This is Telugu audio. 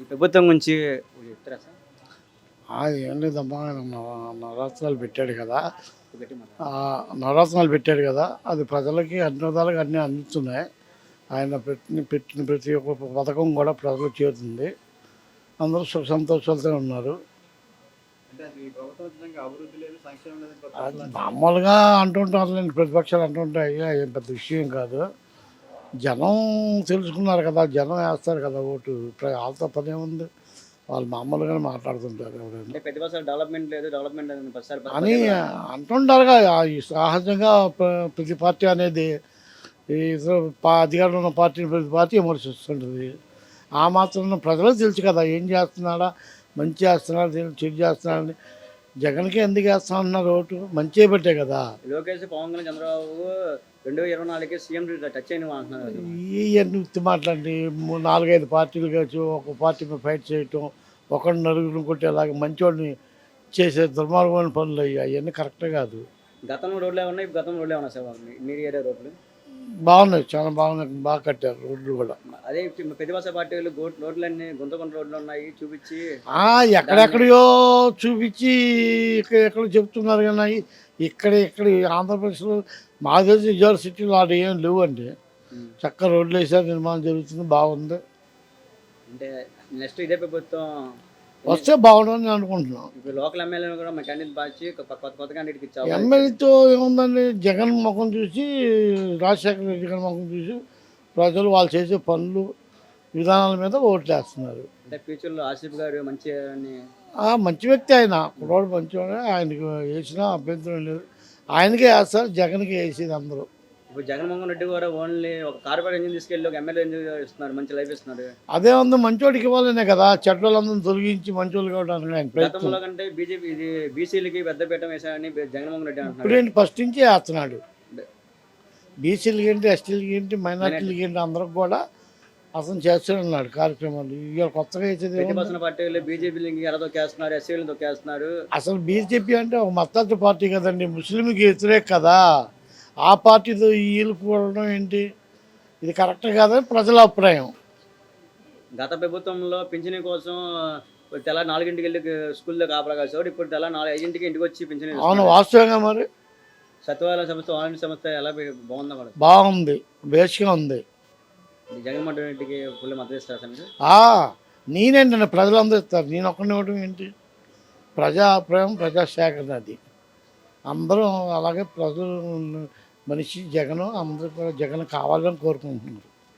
ఈ ప్రభుత్వం గురించి చెప్తారా సార్? అది ఏం లేదమ్మా ఆయన నవ- నవరత్నాలు పెట్టాడు కదా. ఆ నవరత్నాలు పెట్టాడు కదా. అది ప్రజలకి అన్ని విధాలుగా అన్నీ అందిస్తున్నాయి ఆయన పెట్టిన పెట్టిన ప్రతి ఒక్క పథకం కూడా ప్రజలకు చేరుతుంది. అందరూ సుఖ సంతోషాలతో ఉన్నారు. అది మామూలుగా అంటుంటారులేండి ప్రతిపక్షాలు అంటుంటాయి. ఏం పెద్ద విషయం కాదు. జనం తెలుసుకున్నారు కదా జనం వేస్తారు కదా ఓటు. వాళ్ళతో పని ఏముంది వాళ్ళు మామూలుగానే మాట్లాడుతుంటారు ఎవరైనా. డెవలప్మెంట్ లేదు డెవలప్మెంట్ అని అంటుంటారుగా సహజంగా ప్ర- ప్రతి పార్టీ అనేది ఈ అధికారంలో ఉన్న పార్టీని ప్రతి పార్టీ విమర్శిస్తుంటుంది. ఆ మాత్రం ప్రజలకు తెలుసు కదా ఏం చేస్తున్నాడా మంచి చేస్తున్నాడు చెడు చేస్తున్నాడని జగన్కి ఎందుకు వేస్తా ఉన్నారు ఓటు? మంచి పెట్టే కదా. లోకేష్ పవన్ కళ్యాణ్ చంద్రబాబు రెండు వేల ఇరవై నాలుగుకి సీఎం టచ్ అయిన అంటున్నారు. ఇవన్నీ ఉత్తి మాట్లాడి నాలుగైదు పార్టీలు కావచ్చు ఒక పార్టీ మీద ఫైట్ చేయటం ఒకరిని నలుగురిని కొట్టేలాగా మంచివాడిని చేసే దుర్మార్గమైన పనులు అయ్యి అవన్నీ కరెక్టే కాదు. గతంలో రోడ్లే ఉన్నాయి? ఇప్పుడు గతంలో రోడ్లే ఉన్నాయి సార్? మీరు ఏరియా రోడ్లు? బాగున్నాయి చాలా బాగున్నాయి బాగా కట్టారు రోడ్లు కూడా. అదే ప్రతిపక్ష పార్టీలు రోడ్లన్నీ గుంతగుంట రోడ్లు ఉన్నాయి చూపించి ఆ, ఎక్కడెక్కడయో చూపించి ఇక్కడ ఎక్కడ చెప్తున్నారు కానీ ఇక్కడ ఇక్కడ ఆంధ్రప్రదేశ్లో మా తెలిసి విజయవాడ సిటీలో ఆడ ఏం లేవు అండి ఉమ్, చక్కగా రోడ్లు వేసారు నిర్మాణం జరుగుతుంది బాగుంది. అంటే నెక్స్ట్ ఇదే ప్రభుత్వం వస్తే బాగుండని నేను అనుకుంటున్నాను. ఇప్పుడు లోకల్ ఎమ్మెల్యేలు కూడా మా క్యాండిడేట్ కొత్త కొత్త కొత్త క్యాండిడేట్కి ఇచ్చాము ఎమ్మెల్యేతో ఏముందండి? జగన్ ముఖం చూసి రాజశేఖర రెడ్డి గారి ముఖం చూసి ప్రజలు వాళ్ళు చేసే పనులు విధానాల మీద ఓట్లు వేస్తున్నారు. అంటే ఫ్యూచర్లో ఆసిఫ్ గారు మంచి మంచి వ్యక్తి ఆయన. కుర్రోడు మంచివాడే. ఆయనకి వేసినా అభ్యంతరం లేదు. ఆయనకే వేస్తారు జగన్కి వేసేది అందరూ. ఇప్పుడు జగన్మోహన్ రెడ్డి కూడా ఓన్లీ ఒక కార్పొరేట్ ఇంజిన్ తీసుకెళ్ళి ఒక ఎమ్మెల్యే ఇంజిన్ ఇస్తున్నారు మంచి లైఫ్ ఇస్తున్నారు. అదే ఉంది మంచోడికి ఇవ్వాలనే కదా. చెడ్డలందరిని తొలగించి మంచోళ్ళు కావడానికి ఆయన ప్రయత్నం. గతంలో కంటే బీజేపీ బీసీలకి పెద్ద పీఠ వేశారని జగన్మోహన్ రెడ్డి అంటున్నారు. ఫస్ట్ నుంచి వేస్తున్నాడు. బీసీలకి ఏంటి ఎస్టీలకి ఏంటి మైనార్టీలకి ఏంటి అందరికి కూడా అతను చేస్తున్నాడు కార్యక్రమాలు. ఇవాళ కొత్తగా తొక్కేస్తున్నారు అసలు బీజేపీ అంటే ఒక మద్దతు పార్టీ కదండి ముస్లింకి వ్యతిరేక కదా. ఆ పార్టీతో వీళ్ళు కూడడం ఏంటి? ఇది కరెక్ట్ కాదని ప్రజల అభిప్రాయం. గత ప్రభుత్వంలో పింఛనీ కోసం తెల్ల నాలుగింటికి వెళ్ళి స్కూల్లో కాపలా కాసేవాడు ఇప్పుడు తెల్ల నాలుగు ఐదింటికి ఇంటికి వచ్చి పింఛనీ అవును. వాస్తవంగా మరి. సత్యవాల సంస్థ ఆన్లైన్ సంస్థ ఎలా బాగుందా మేడం? బాగుంది. బేస్గా ఉంది. జగన్మోహన్ రెడ్డికి ఫుల్ మద్దతు ఇస్తారు మీరు? నేనేంటి నన్ను ప్రజలందరూ ఇస్తారు. నేను ఒక్కడిని ఇవ్వడం ఏంటి? ప్రజా అభిప్రాయం ప్రజా సేకరణ అది. అందరూ అలాగే ప్రజలు మనిషి జగన్ అందరూ కూడా జగన్ కావాలని కోరుకుంటున్నారు.